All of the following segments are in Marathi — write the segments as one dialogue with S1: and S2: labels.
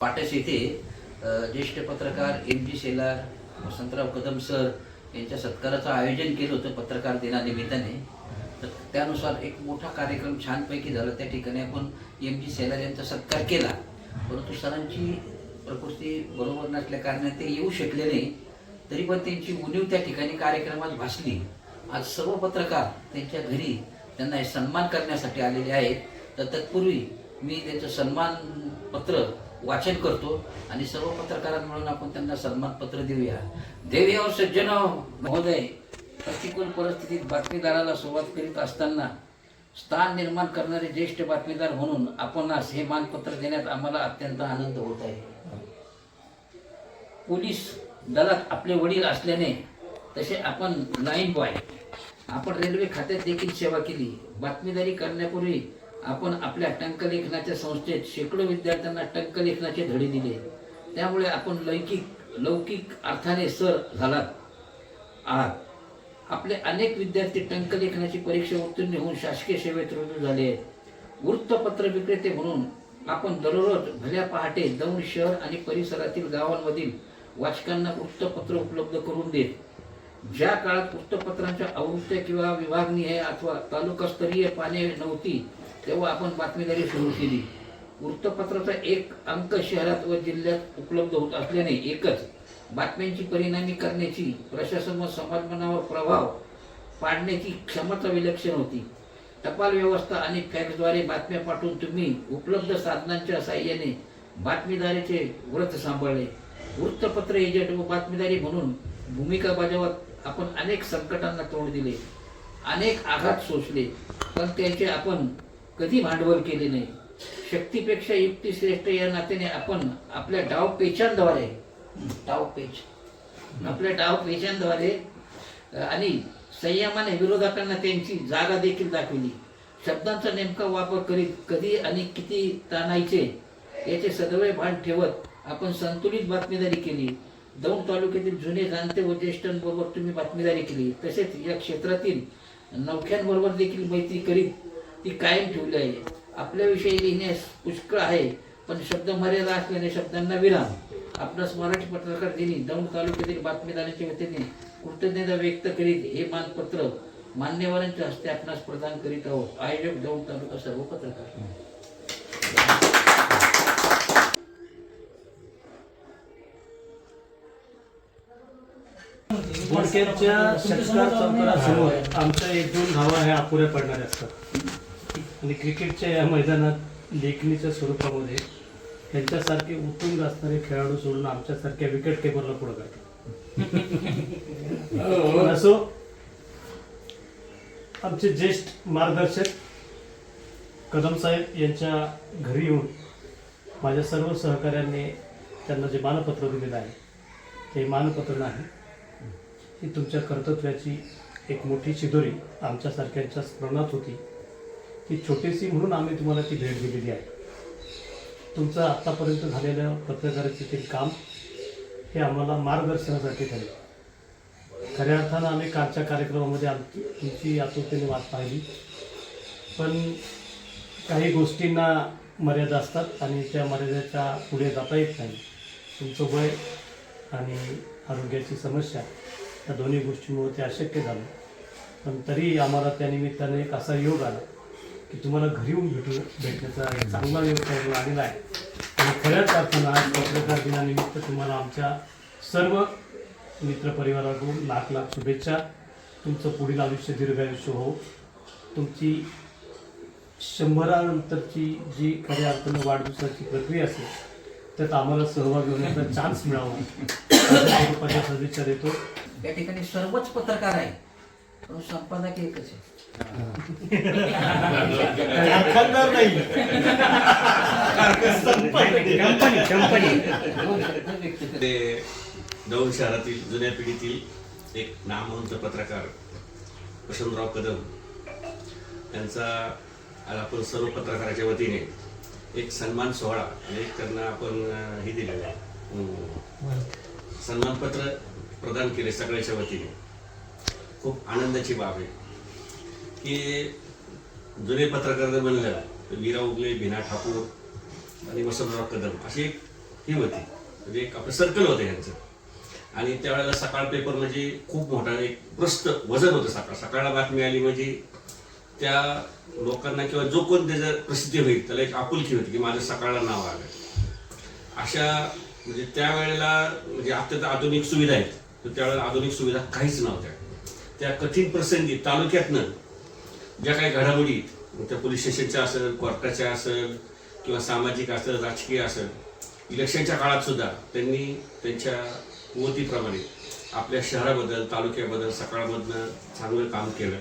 S1: पाटस येथे ज्येष्ठ पत्रकार M G Shelar Vasantrao Kadam sir यांच्या सत्काराचं आयोजन केलं होतं पत्रकार दिनानिमित्ताने. तर त्यानुसार एक मोठा कार्यक्रम छानपैकी झाला. त्या ठिकाणी आपण एम जी शेलार यांचा सत्कार केला. परंतु सरांची प्रकृती बरोबर नसल्या कारणाने ते येऊ शकले नाही. तरी पण त्यांची उणीव त्या ठिकाणी कार्यक्रमात भासली. आज सर्व पत्रकार त्यांच्या घरी त्यांना सन्मान करण्यासाठी आलेले आहेत. तर तत्पूर्वी मी त्यांचं सन्मान पत्र वाचन करतो आणि सर्व पत्रकारां म्हणून आपण त्यांना सन्मान पत्र देऊया देवयावर सज्जन हो. महोदय प्रतिकूल परिस्थितीत बातमीदाराला सुरुवात करीत असताना स्थान निर्माण करणारे ज्येष्ठ बातमीदार म्हणून आपणास हे मानपत्र देण्यात आम्हाला अत्यंत आनंद होत आहे. पोलीस दलात आपले वडील असल्याने तसे आपण लाईन बॉय आपण रेल्वे खात्यात देखील सेवा केली. बातमीदारी करण्यापूर्वी आपण आपल्या टंकलेखनाच्या संस्थेत शेकडो विद्यार्थ्यांना टंकलेखनाचे धडे दिले. त्यामुळे आपण लौकिक लौकिक अर्थाने सर झालात. आहात. आपले अनेक विद्यार्थी टंकलेखनाची परीक्षा उत्तीर्ण होऊन शासकीय सेवेत रुजू झाले आहेत. वृत्तपत्र विक्रेते म्हणून आपण दररोज भल्या पहाटे दौंड शहर आणि परिसरातील गावांमधील वाचकांना वृत्तपत्र उपलब्ध करून देत. ज्या काळात वृत्तपत्रांच्या आवृत्त्या किंवा विभागनीय अथवा तालुकास्तरीय पाने नव्हती तेव्हा आपण बातमीदारी सुरू केली वृत्तपत्राचा एक अंक शहरात व जिल्ह्यात उपलब्ध होत असल्याने एकच बातम्यांची परिणामी करण्याची प्रशासन व समाजमनावर प्रभाव पाडण्याची क्षमता विलक्षण होती. टपाल व्यवस्था आणि फॅक्सद्वारे बातम्या पाठवून तुम्ही उपलब्ध साधनांच्या साह्याने बातमीदारीचे व्रत सांभाळले. वृत्तपत्र एजंट व बातमीदारी म्हणून भूमिका बजावत आपण अनेक संकटांना तोंड दिले अनेक आघात सोसले. पण त्याचे आपण कधी भांडवल केले नाही. शक्तीपेक्षा युक्ती श्रेष्ठ या नात्याने आपण आपल्या डाव पेचांद्वारे डाव पेच आपल्या डाव पेचांद्वारे आणि संयमाने विरोधकांना त्यांची जागा देखील दाखवली. शब्दांचा नेमका वापर करीत कधी आणि किती ताणायचे याचे सदैव भान ठेवत आपण संतुलित बातमीदारी केली. दौंड तालुक्यातील जुने जाणते व ज्येष्ठांबरोबर तुम्ही बातमीदारी केली. तसेच या क्षेत्रातील नौख्यांबरोबर देखील मैत्री करीत ती कायम ठेवली आहे. आपल्याविषयी लिहिण्यास पुष्कळ आहे पण शब्द मर्यादा असल्याने शब्दांना विराम. आपणास मराठी पत्रकार दिनी दौंड तालुक्यातील बातमीदारांच्या वतीने कृतज्ञता व्यक्त करीत हे मानपत्र मान्यवरांच्या हस्ते आपणास प्रदान करीत आहोत. आयोजक दौंड तालुका सर्व पत्रकार.
S2: बोडक्यांच्या षटकार चौकारासमोर आमच्या एक दोन धावा ह्या अपुऱ्या पडणाऱ्या असतात. आणि क्रिकेटच्या या मैदानात लेखणीच्या स्वरूपामध्ये त्यांच्यासारखे उत्तुंग असणारे खेळाडू सोडून आमच्यासारख्या विकेट टेबलला पुढे करतात असो आमचे ज्येष्ठ मार्गदर्शक कदम साहेब यांच्या घरी येऊन माझ्या सर्व सहकाऱ्यांनी त्यांना जे मानपत्र दिलेलं आहे ते मानपत्र नाही ही तुमच्या कर्तव्याची एक मोठी शिदोरी आमच्यासारख्यांच्या स्मरणात होती. ती छोटीशी म्हणून आम्ही तुम्हाला ती भेट दिलेली आहे. तुमचं आत्तापर्यंत झालेलं पत्रकारितेतील काम हे आम्हाला मार्गदर्शनासाठी ठरेल. खऱ्या अर्थानं आम्ही कालच्या कार्यक्रमामध्ये आम तुमची आतुरतेने वाट पाहिली. पण काही गोष्टींना मर्यादा असतात आणि त्या मर्यादेच्या पुढे जाता येत नाही. तुमचं वय आणि आरोग्याची समस्या या दोन्ही गोष्टींमुळे ते अशक्य झालं. पण तरी आम्हाला त्या निमित्ताने एक असा योग आला की तुम्हाला घरी येऊन भेटू भेटण्याचा एक चांगला व्यवसाय त्यावेळी आलेला आहे. आणि खऱ्याच अर्थानं आज पत्रकार दिनानिमित्त तुम्हाला आमच्या सर्व मित्रपरिवाराकडून लाख लाख शुभेच्छा. तुमचं पुढील आयुष्य दीर्घायुष्य हो तुमची शंभरानंतरची जी खऱ्या अर्थानं वाढदिवसाची प्रक्रिया असेल त्यात आम्हाला सहभागी होण्याचा चान्स मिळावा. अशा सदिच्छा देतो.
S1: या ठिकाणी सर्वच पत्रकार आहे संपादक एकच आहे
S2: कारखानदार नाही. कंपनी कंपनी
S1: दोन शब्द व्यक्त करतो.
S3: ते दौंड शहरातील जुन्या पिढीतील एक नामवंत पत्रकार वसंतराव कदम यांचा आज आपण सर्व पत्रकाराच्या वतीने एक सन्मान सोहळा म्हणजे त्यांना आपण अं, हे दिलेलं आहे. अं, सन्मानपत्र प्रदान केले सगळ्याच्या वतीने. खूप आनंदाची बाब आहे. की जुने पत्रकार म्हणलं तर वीरा उगले भिना ठाकूर आणि वसंतराव कदम अशी एक ही होती. म्हणजे एक आपलं सर्कल होतं यांचं. आणि त्यावेळेला सकाळ पेपर म्हणजे खूप मोठा एक प्रस्त वजन होतं सकाळ. सकाळला बातमी आली म्हणजे त्या लोकांना किंवा जो कोण त्याचं प्रसिद्धी होईल त्याला एक आपुलकी होती की माझं सकाळला नाव आलं. अशा म्हणजे त्यावेळेला म्हणजे आता तर आधुनिक सुविधा आहेत. तर त्यावेळेला आधुनिक सुविधा काहीच नव्हत्या. त्या कठीण प्रसंगी तालुक्यातनं ज्या काही घडामोडी त्या पोलीस स्टेशनच्या असेल कोर्टाच्या असेल किंवा सामाजिक असेल राजकीय असेल इलेक्शनच्या काळात सुद्धा त्यांनी त्यांच्या कुवतीप्रमाणे आपल्या शहराबद्दल तालुक्याबद्दल सकाळमधनं चांगलं काम केलं.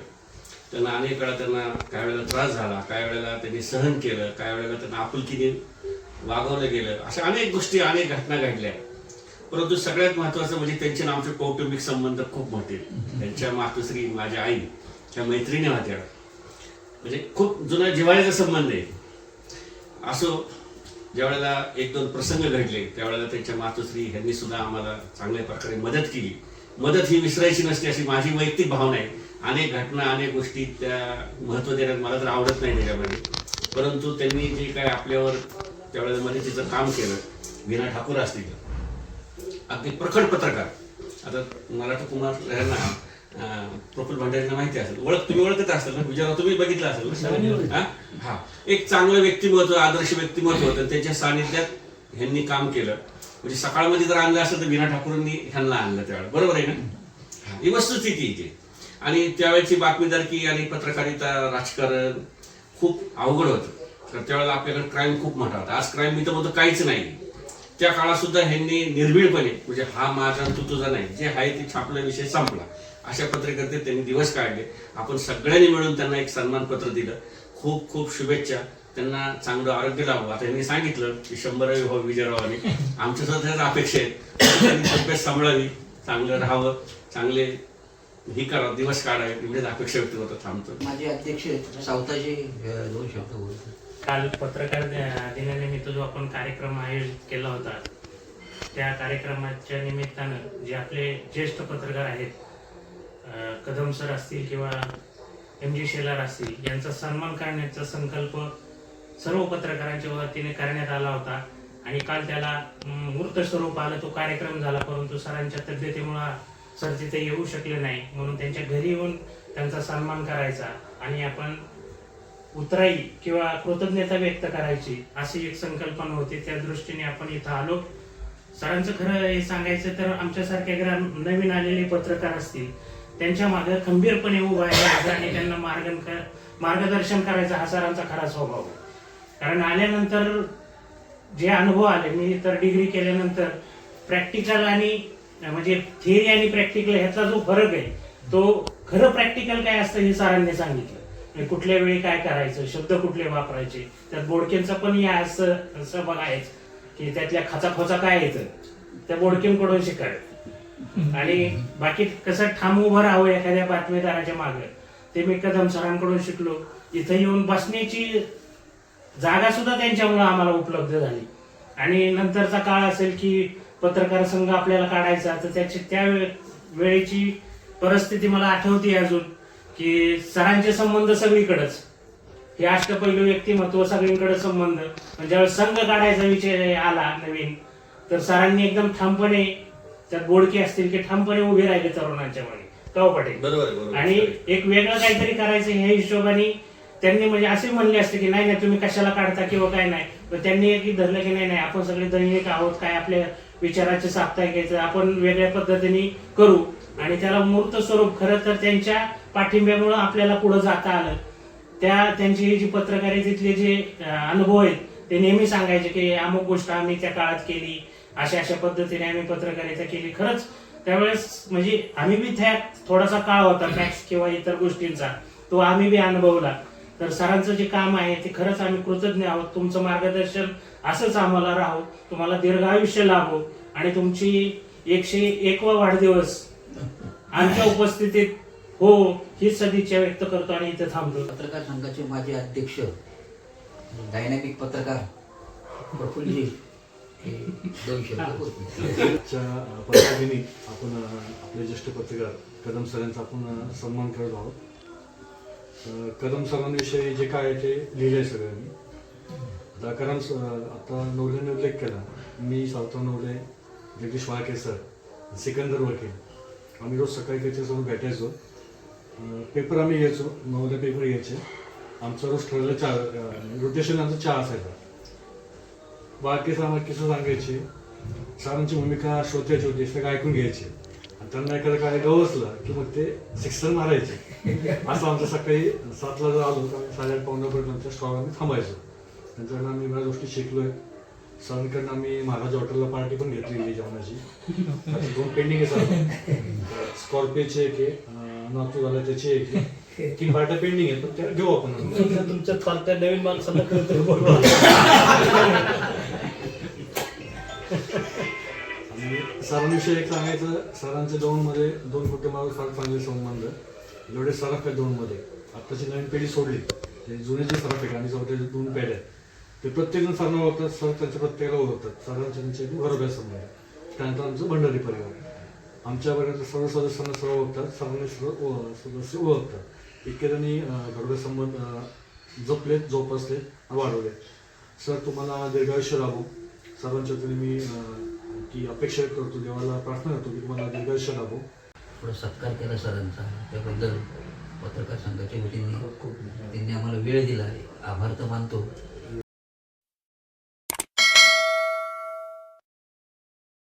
S3: त्यांना अनेक वेळा त्यांना काही वेळेला त्रास झाला काही वेळेला त्यांनी सहन केलं काही वेळेला त्यांना आपुलकीने वागवलं गेलं. अशा अनेक गोष्टी अनेक घटना घडल्या. परंतु सगळ्यात महत्वाचं म्हणजे त्यांचे आमचे कौटुंबिक संबंध खूप मोठे. त्यांच्या मातोश्री माझ्या आई त्या मैत्रिणी होत्या. म्हणजे खूप जुना जिव्हाळ्याचा संबंध आहे. असो ज्यावेळेला एक दोन प्रसंग घडले त्यावेळेला त्यांच्या मातोश्री यांनी सुद्धा आम्हाला चांगल्या प्रकारे मदत केली. मदत ही विसरायची नसते अशी माझी वैयक्तिक भावना आहे. अनेक घटना अनेक गोष्टी त्या महत्त्व देण्यात मला तर आवडत नाही त्याच्यामध्ये. परंतु त्यांनी जे काय आपल्यावर त्यावेळेला मदतीचं काम केलं विना ठाकूर असतील. अगदी प्रखर पत्रकार. आता मला तर कुमार यांना अं, प्रफुल्ल भंडारींना माहिती असेल. ओळख तुम्ही ओळखत असाल ना विजयराव तुम्ही बघितलं असेल ना? हा? एक चांगलं व्यक्तिमत्व आदर्श व्यक्तिमत्व होतं. त्यांच्या सानिध्यात ह्यांनी काम केलं. म्हणजे सकाळमध्ये जर आणलं असेल तर वीणा ठाकूरांनी ह्यांना आणलं त्यावेळेला. बरोबर आहे ना? हा, वस्तुस्थिती ती. आणि त्यावेळेची बातमीदारकी आणि पत्रकारिता राजकारण खूप अवघड होतं. तर त्यावेळेला आपल्याकडे क्राईम खूप मोठा होता. आज क्राईम मी तर म्हणतो काहीच नाही. त्या काळात सुद्धा ह्यांनी निर्भीडपणे म्हणजे हा माझा तू तुझा नाही जे आहे ते छापला विषय संपला. अशा पत्रकर्ते त्यांनी दिवस काढले. आपण सगळ्यांनी मिळून त्यांना एक सन्मानपत्र दिलं. खूप खूप शुभेच्छा. त्यांना चांगलं आरोग्य लाभो. आता यांनी सांगितलं की शंभरावी हो विजयरावाने. आमच्या सुद्धा अपेक्षा आहेत. त्यांनी तब्येत सांभाळावी चांगलं राहावं चांगले ही करा दिवस काढावे. एवढीच अपेक्षा व्यक्त होतं थांबतो.
S1: माझे अध्यक्ष सावताजी दोन शब्द बोलतो
S4: काल पत्रकार दि- दिनानिमित्त जो आपण कार्यक्रम आयोजित केला होता त्या कार्यक्रमाच्या निमित्तानं जे आपले ज्येष्ठ पत्रकार आहेत कदम सर असतील किंवा एम जी शेलार असतील यांचा सन्मान करण्याचा संकल्प सर्व पत्रकारांच्या वतीने करण्यात आला होता. आणि काल त्याला मूर्त स्वरूप आलं तो कार्यक्रम झाला परंतु सरांच्या तब्येतीमुळं सर तिथे येऊ शकले नाही. म्हणून त्यांच्या घरी येऊन त्यांचा सन्मान करायचा. आणि आपण उतराई किंवा कृतज्ञता व्यक्त करायची अशी एक संकल्पना होती. त्या दृष्टीने आपण इथं आलो. सरांचं खरं हे सांगायचं तर आमच्यासारख्या ग्राम नवीन आलेले पत्रकार असतील त्यांच्या मागे खंबीरपणे उभा आहे आणि त्यांना मार्गन मार्गदर्शन करायचा हा सरांचा खरा स्वभाव कारण आल्यानंतर जे अनुभव आले मी तर डिग्री केल्यानंतर प्रॅक्टिकल आणि म्हणजे थिअरी आणि प्रॅक्टिकल ह्याचा जो फरक आहे तो खरं प्रॅक्टिकल काय असतं हे सरांनी सांगितलं. आणि कुठल्या वेळी काय करायचं शब्द कुठले वापरायचे त्यात बोडकेंचा पण या असं सहभाग आहेच की त्यातल्या खचाखोचा काय येतं त्या बोडकेंकडून शिकाय आणि बाकी कसं ठाम उभं राहावं एखाद्या बातमीदाराच्या मागे ते मी कदम सरांकडून शिकलो. इथं येऊन बसण्याची जागा सुद्धा त्यांच्यामुळे आम्हाला उपलब्ध झाली. आणि नंतरचा काळ असेल की पत्रकार संघ आपल्याला काढायचा तर त्याची त्या वेळेची परिस्थिती मला आठवते अजून. की सरांचे संबंध सगळीकडेच. हे अष्टपैलू व्यक्तिमत्व सगळीकडे संबंध. ज्यावेळेस संघ काढायचा विषय आला नवीन तर सरांनी एकदम ठामपणे त्यात बोडके असतील की ठामपणे उभे राहिले तरुणांच्या मागे. काव पटेल?
S3: बरोबर आहे बरोबर
S4: आणि. एक वेगळं काहीतरी करायचं ह्या हिशोबाने त्यांनी म्हणजे असे म्हणले असते की नाही नाही तुम्ही कशाला काढता किंवा काय नाही. पण त्यांनी एक धरलं की नाही नाही आपण सगळे दैनिक आहोत काय आपल्या विचाराचे साप्ताहिक घ्यायचं आपण वेगळ्या पद्धतीने करू. आणि त्याला मूर्त स्वरूप खरं तर त्यांच्या पाठिंब्यामुळं आपल्याला पुढे जाता आलं. त्या त्यांची जी पत्रकारितेतले जे अनुभव आहेत ते नेहमी सांगायचे की अमुक गोष्ट आम्ही त्या काळात केली अशा अशा पद्धतीने आम्ही पत्रकारिता केली. खरंच त्यावेळेस म्हणजे आम्ही बी त्यात थोडासा काळ होता फॅक्स किंवा इतर गोष्टींचा तो आम्ही बी अनुभवला. तर सरांचं जे काम आहे ते खरंच आम्ही कृतज्ञ आहोत. तुमचं मार्गदर्शन असंच आम्हाला राहो. तुम्हाला दीर्घ आयुष्य लाभो. आणि तुमची एकशे एकवा वाढदिवस आमच्या उपस्थितीत हो हीच सदिच्छा व्यक्त करतो आणि इथे थांबतो
S1: पत्रकार संघाचे माजी अध्यक्ष डायनॅमिक पत्रकार प्रफुल्लजी हे
S5: आपण आपले ज्येष्ठ पत्रकार कदम सरांचा आपण सन्मान करत आहोत. कदम सरांविषयी जे काय आहे ते लिहिलंय सगळ्यांनी. आता कारण स- आता नवलेने उल्लेख केला. मी सावता नवले जगदीश वाळके सर सिकंदर वकील आम्ही रोज सकाळी त्याच्यासमोर भेटायचो. पेपर आम्ही घ्यायचो नवले पेपर घ्यायचे. आमचा रोज ठरलेला चार रोटेशन आमचा चहा असायचा. वाळके सर आम्हाला किस्सा सांगायचे. सरांची भूमिका श्रोत्याची होती सगळं ऐकून घ्यायची. आणि त्यांना एखादं काय गवसलं की मग ते सिक्सर मारायचे. असं आमचं सकाळी सातला जर आलो तर साडेआठ पावण्यापर्यंत आमच्या स्टॉल आम्ही थांबायचो. नंतर आम्ही बऱ्याच गोष्टी शिकलोय. सरांकडनं आम्ही महाराज हॉटेलला पार्टी पण घेतलेली जेवणाची. दोन पेंडिंग आहे सर स्कॉर्पिओचे एक आहे नातू झाला त्याचे एक आहे. तीन पार्ट्या पेंडिंग आहेत पण त्या घेऊ आपण.
S2: तुमच्या नवीन माणसांना
S5: सरांविषयी एक सांगायचं सरांच्या दोनमध्ये दोन कुटुंबावर फार चांगले संबंध एवढे सराफ आहेत दोनमध्ये आत्ताची नवीन पिढी सोडली. ते जुने जे सराफ आहेत आणि चौथ्याचे दोन पेढ्या आहेत. ते प्रत्येकजण सरांना ओळखतात सर त्यांच्या प्रत्येकाला ओळखतात. सरांचे त्यांचे घरोब्या संबंध त्यानंतर आमचं भंडारी परिवार आमच्यापर्यंत सर्व सदस्यांना सर्व ओळखतात सरांनी सर्व सदस्य ओळखतात. इतके त्यांनी घरोब्या संबंध जपलेत जोपासलेत वाढवलेत. सर तुम्हाला दीर्घायुष्य लागू. सर्वांच्या वतीने मी की अपेक्षा करतो देवाला प्रार्थना करतो की तुम्हाला दीर्घायुष्य लाभो.
S1: थोडा सत्कार केला सरांचा. त्याबद्दल पत्रकार संघाच्या वतीने त्यांनी आम्हाला वेळ दिला. आहे आभार तर मानतो.